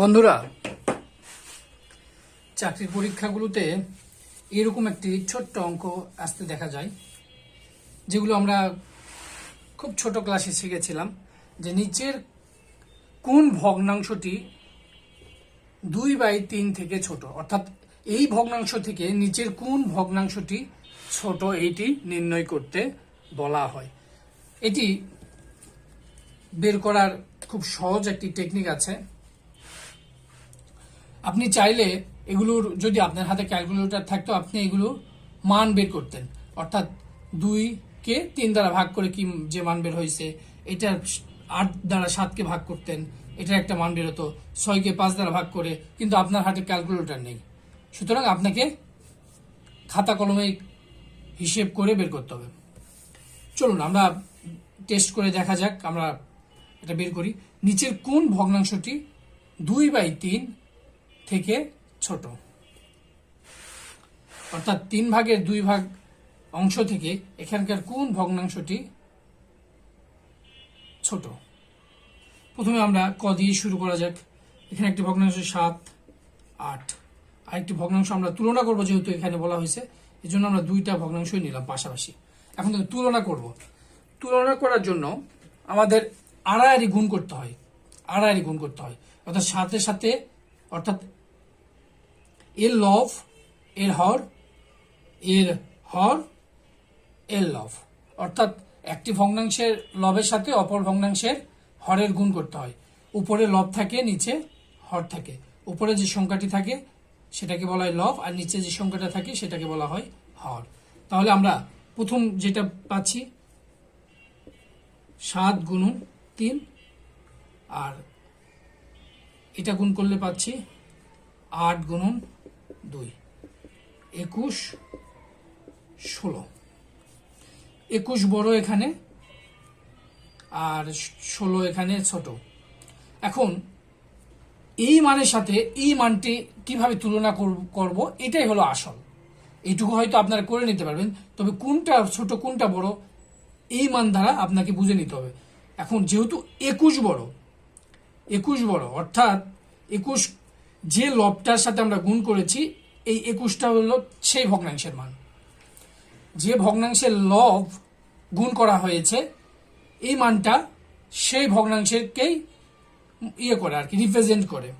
বন্ধুরা চাকরির পরীক্ষাগুলোতে এরকম একটি ছোট্ট অঙ্ক আসতে দেখা যায়, যেগুলো আমরা খুব ছোট ক্লাসে শিখেছিলাম, যে নিচের কোন ভগ্নাংশটি দুই বাই তিন থেকে ছোট, অর্থাৎ এই ভগ্নাংশ থেকে নিচের কোন ভগ্নাংশটি ছোট এইটি নির্ণয় করতে বলা হয়। এটি বের করার খুব সহজ একটি টেকনিক আছে। আপনি চাইলে এগুলোর, যদি আপনার হাতে ক্যালকুলেটর থাকতো, আপনি এগুলো মান বের করতেন। অর্থাৎ দুই কে তিন দ্বারা ভাগ করে কি যে মান বের হয়েছে এটা আট দ্বারা সাতকে ভাগ করতেন, এটার একটা মান বের বেরোতো ছয়কে পাঁচ দ্বারা ভাগ করে, কিন্তু আপনার হাতে ক্যালকুলেটর নেই। সুতরাং আপনাকে খাতা কলমে হিসেব করে বের করতে হবে। চলুন, আমরা টেস্ট করে দেখা যাক, আমরা এটা বের করি। নিচের কোন ভগ্নাংশটি দুই বাই তিন থেকে ছোট। অর্থাৎ তিন ভাগের দুই ভাগ অংশ থেকে এখানকার কোন ভগ্নাংশটি ছোট? প্রথমে আমরা ক দিয়ে শুরু করা যাক। এখানে একটি ভগ্নাংশ সাত, আট। আরেকটি ভগ্নাংশ আমরা তুলনা করব যেহেতু এখানে বলা হয়েছে এই জন্য আমরা দুইটা ভগ্নাংশই নিলাম পাশাপাশি। এখন থেকে তুলনা করব। তুলনা করার জন্য আমাদের আড়াআড়ি গুণ করতে হয়। আড়াআড়ি গুণ করতে হয়। অর্থাৎ সাথে সাথে, অর্থাৎ এর লভ এর হর এর হর, এর লভ অর্থাৎ একটি ভগ্নাংশের লবের সাথে অপর ভগ্নাংশের হরের গুণ করতে হয়। উপরে লব থাকে, নিচে হর থাকে। উপরে যে সংখ্যাটি থাকে, সেটাকে বলা হয় লব, আর নিচে যে সংখ্যাটা থাকে, সেটাকে বলা হয় হর। তাহলে আমরা প্রথম যেটা পাচ্ছি, সাত গুণন তিন, আর এটা গুণ করলে পাচ্ছি আট গুণন দুই। একুশ, ষোলো। একুশ বড় এখানে, আর ষোলো এখানে ছোট। এখন, এই মানের সাথে এই মানটি কীভাবে তুলনা করব- এটাই হলো আসল। এইটুকু হয়তো আপনারা করে নিতে পারবেন, তবে কোনটা ছোট, কোনটা বড়, এই মান দ্বারা আপনাকে বুঝে নিতে হবে। এখন যেহেতু একুশ বড় একুশ বড়, অর্থাৎ একুশ যে লবটার সাথে আমরা গুণ করেছি, এই একুশটা হলো সেই ভগ্নাংশের মান। যে ভগ্নাংশের লব গুণ করা হয়েছে, এই মানটা সেই ভগ্নাংশেরকেই ইয়ে করে আর কি রিপ্রেজেন্ট করে।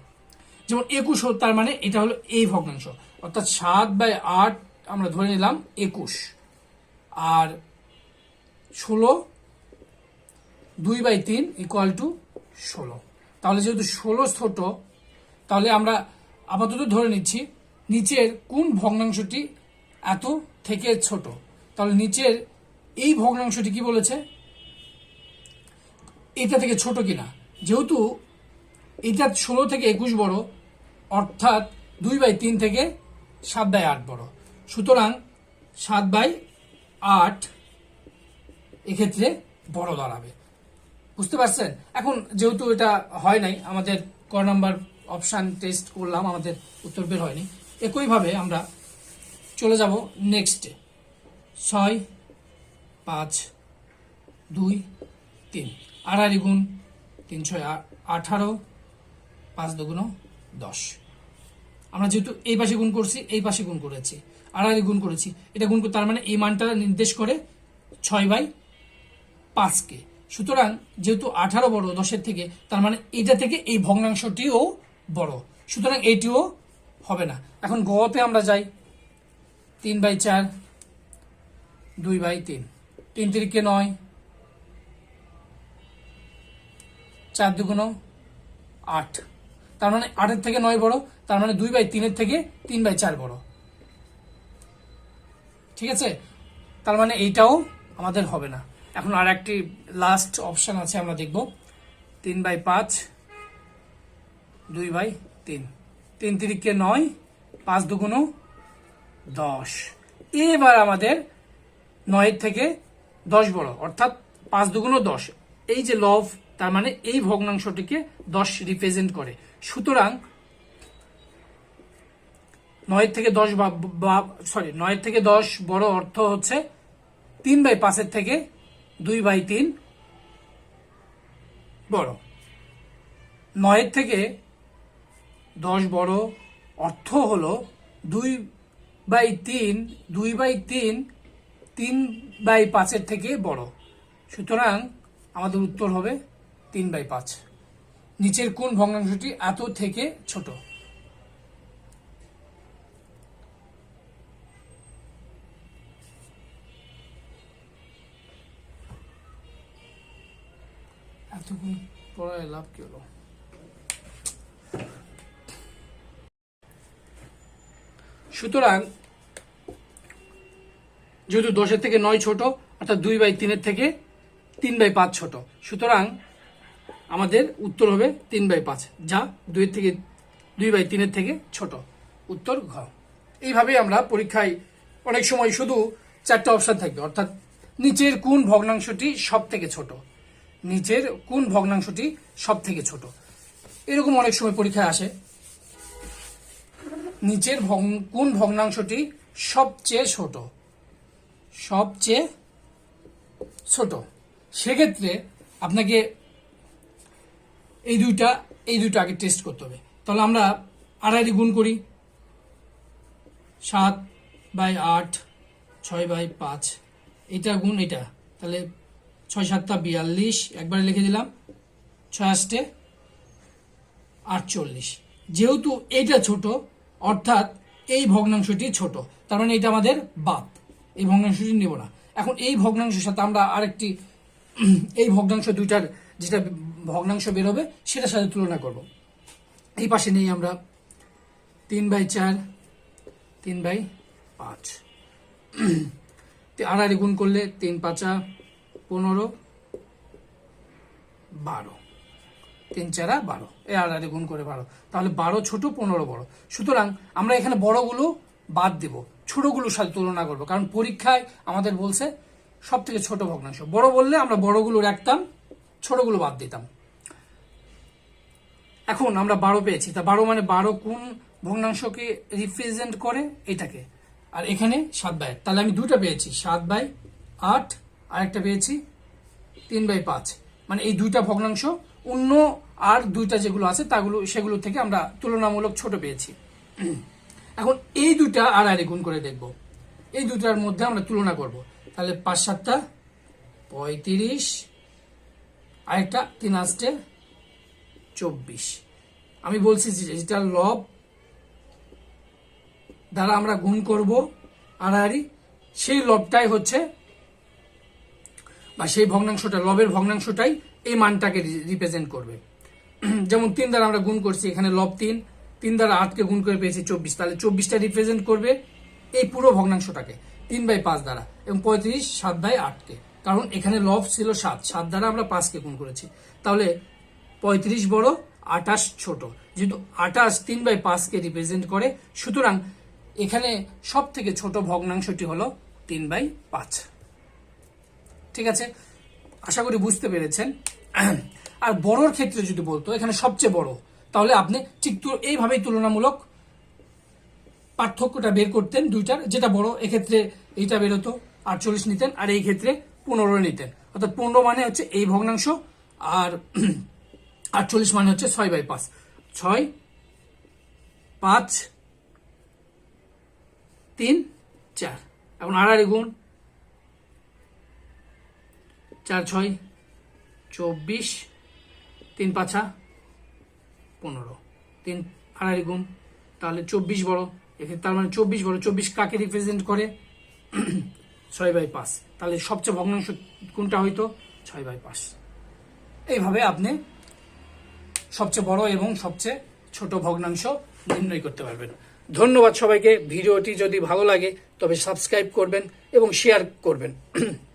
যেমন একুশ তার মানে এটা হলো এই ভগ্নাংশ। অর্থাৎ সাত বাই আট আমরা ধরে নিলাম একুশ। আর ষোলো দুই বাই তিন ইকুয়াল টু ষোলো। তাহলে যেহেতু ষোলো ছোট তাহলে আমরা আপাতত ধরে নিচ্ছি নিচের কোন ভগ্নাংশটি এত থেকে ছোট। তাহলে নিচের এই ভগ্নাংশটি কি বলেছে? এটা থেকে ছোট কিনা? যেহেতু এটা ষোলো থেকে একুশ বড়, অর্থাৎ দুই বাই তিন থেকে সাত বাই আট বড়। সুতরাং সাত বাই আট এক্ষেত্রে বড় দাঁড়াবে। বুঝতে পারছেন? এখন যেহেতু এটা হয় নাই, আমাদের ক নাম্বার অপশান টেস্ট করলাম, আমাদের উত্তর বের হয়নি। একইভাবে আমরা চলে যাব নেক্সটে ছয়, পাঁচ, দুই, তিন। আড়াআড়ি গুণ তিন, ছয় আঠারো, পাঁচ দুগুণ দশ। আমরা যেহেতু এই পাশে গুণ করছি, এই পাশে গুণ করেছি। আড়াআড়ি গুণ করেছি। এটা গুণ তার মানে এই মানটা নির্দেশ করে ছয় বাই পাঁচকে। সুতরাং যেহেতু আঠারো বড় দশের থেকে, তার মানে এটা থেকে এই ভগ্নাংশটিও বড়। সুতরাং এইটিও হবে না। এখন গতে আমরা যাই। তিন বাই চার, দুই বাই তিন। তিন তিরিকে নয়, চার দুগুণ আট। তার মানে আটের থেকে নয় বড়, তার মানে দুই বাই তিনের থেকে তিন বাই চার বড়। ঠিক আছে? তার মানে এইটাও আমাদের হবে না। এখন আর একটি লাস্ট অপশন আছে, আমরা দেখব। তিন বাই পাঁচ দুই বাই তিন। তিন তিরিকে নয়, পাঁচ দুগুণ দশ। এবার আমাদের নয়ের থেকে দশ বড়, অর্থাৎ পাঁচ দুগুণ দশ। এই যে লভ তার মানে এই ভগ্নাংশটিকে দশ রিপ্রেজেন্ট করে। সুতরাং নয়ের থেকে দশ সরি নয়ের থেকে দশ বড় অর্থ হচ্ছে তিন বাই পাঁচের থেকে দুই বাই তিন বড়। নয়ের থেকে দশ বড় অর্থ হলো দুই বাই তিন, দুই বাই তিন তিন বাই পাঁচের থেকে বড়। সুতরাং আমাদের উত্তর হবে তিন বাই পাঁচ। নিচের কোন ভগ্নাংশটি এত থেকে ছোট? এতক্ষণ পড়ায় লাভ কি হলো? সুতরাং যেহেতু দশের থেকে নয় ছোট, অর্থাৎ দুই বাই তিনের থেকে তিন বাই পাঁচ ছোট। সুতরাং আমাদের উত্তর হবে তিন বাই পাঁচ, যা দুইয়ের থেকে, দুই বাই তিনের থেকে ছোট। উত্তর ঘ। এইভাবেই আমরা পরীক্ষায় অনেক সময় শুধু চারটা অপশন থাকবে, অর্থাৎ নিচের কোন ভগ্নাংশটি সব থেকে ছোট? নিচের কোন ভগ্নাংশটি সব থেকে ছোট? এরকম অনেক সময় পরীক্ষায় আসে। নিচের কোন ভগ্নাংশটি সবচেয়ে ছোট? সবচেয়ে ছোট। সেক্ষেত্রে আপনাকে এই দুইটা এই দুইটা আগে টেস্ট করতে হবে। তাহলে আমরা আড়াইটি গুণ করি। সাত বাই আট, ছয় বাই পাঁচ। এটা গুণ এটা। তাহলে ছয় সাতটা বিয়াল্লিশ। একবারে লিখে দিলাম। ছয় আষ্টে আটচল্লিশ। যেহেতু এইটা ছোট অর্থাৎ এই ভগ্নাংশটি ছোট। তার মানে এটা আমাদের বাদ। এই ভগ্নাংশটি নেব না। এখন এই ভগ্নাংশের সাথে আমরা আরেকটি এই ভগ্নাংশ দুইটার যেটা ভগ্নাংশ বেরোবে সেটার সাথে তুলনা করব। এই পাশে নেই আমরা তিন বাই চার, তিন বাই পাঁচ। আড়াআড়ি গুণ করলে তিন পাঁচা পনেরো, বারো। তিন চারা বারো। এ আড়াআড়ি গুণ করে বারো। তাহলে বারো ছোট, পনেরো বড়। সুতরাং আমরা এখানে বড়গুলো বাদ দেব। ছোটগুলোর সাথে তুলনা করব। কারণ পরীক্ষায় আমাদের বলছে সব থেকে ছোট ভগ্নাংশ। বড় বললে আমরা বড়গুলো রাখতাম, ছোটগুলো বাদ দিতাম। এখন আমরা বারো পেয়েছি। তা বারো মানে বারো কোন ভগ্নাংশকে রিপ্রেজেন্ট করে? এটাকে। আর এখানে সাত বাই তাহলে আমি দুটো পেয়েছি। সাত বাই আট আর একটা পেয়েছি তিন বাই পাঁচ। মানে এই দুইটা ভগ্নাংশ অন্য আর দুইটা যেগুলো আছে, তাগুলো, সেগুলো থেকে আমরা তুলনামূলক ছোট পেয়েছি। এখন এই দুইটা আর আরে গুণ করে দেখব। এই দুটার মধ্যে আমরা তুলনা করব। তাহলে পাঁচ সাতটা, পঁয়ত্রিশ, আরেকটা তিন আষ্টে চব্বিশ। আমি বলছি যে যেটা লব দ্বারা আমরা গুণ করব আড়াআড়ি সেই লবটাই হচ্ছে, বা সেই ভগ্নাংশটা, লবের ভগ্নাংশটাই এই মানটাকে রিপ্রেজেন্ট করবে। যেমন তিন দ্বারা আমরা গুণ করছি, এখানে লব তিন। তিন দ্বারা আটকে গুণ করে পেয়েছি চব্বিশ। তাহলে চব্বিশটা রিপ্রেজেন্ট করবে এই পুরো ভগ্নাংশটাকে, তিন বাই পাঁচ দ্বারা, এবং পঁয়ত্রিশ সাত বাই আটকে। কারণ এখানে লব ছিল সাত সাত দ্বারা আমরা পাঁচকে গুণ করেছি। তাহলে পঁয়ত্রিশ বড় আটাশ ছোট। যেহেতু আটাশ তিন বাই পাঁচকে রিপ্রেজেন্ট করে, সুতরাং এখানে সব থেকে ছোট ভগ্নাংশটি হলো তিন বাই পাঁচ। ঠিক আছে? আশা করি বুঝতে পেরেছেন। আর বড়র ক্ষেত্রে যদি বলতো, এখানে সবচেয়ে বড়, তাহলে আপনি ঠিক এইভাবেই তুলনামূলক পার্থক্যটা বের করতেন দুইটার। যেটা বড়, এক্ষেত্রে এইটা বেরোতো, আটচল্লিশ নিতেন, আর এই ক্ষেত্রে পনেরো নিতেন। অর্থাৎ পনেরো মানে হচ্ছে এই ভগ্নাংশ, আর আটচল্লিশ মানে হচ্ছে ছয় বাই পাঁচ। ছয়, পাঁচ, তিন, চার। এখন আড়াআড়ি গুণ চার ছয়, চব্বিশ, তিন পাঁচা পনেরো। তিন আড়াই গুণ, তাহলে চব্বিশ বড়। এক্ষেত্রে তার মানে চব্বিশ বড়, চব্বিশ কাকে রিপ্রেজেন্ট করে? ছয় বাই পাঁচ। তাহলে সবচেয়ে ভগ্নাংশ কোনটা হইতো? ছয় বাই পাঁচ। এইভাবে আপনি সবচেয়ে বড় এবং সবচেয়ে ছোট ভগ্নাংশ নির্ণয় করতে পারবেন। ধন্যবাদ সবাইকে। ভিডিওটি যদি ভালো লাগে তবে সাবস্ক্রাইব করবেন এবং শেয়ার করবেন।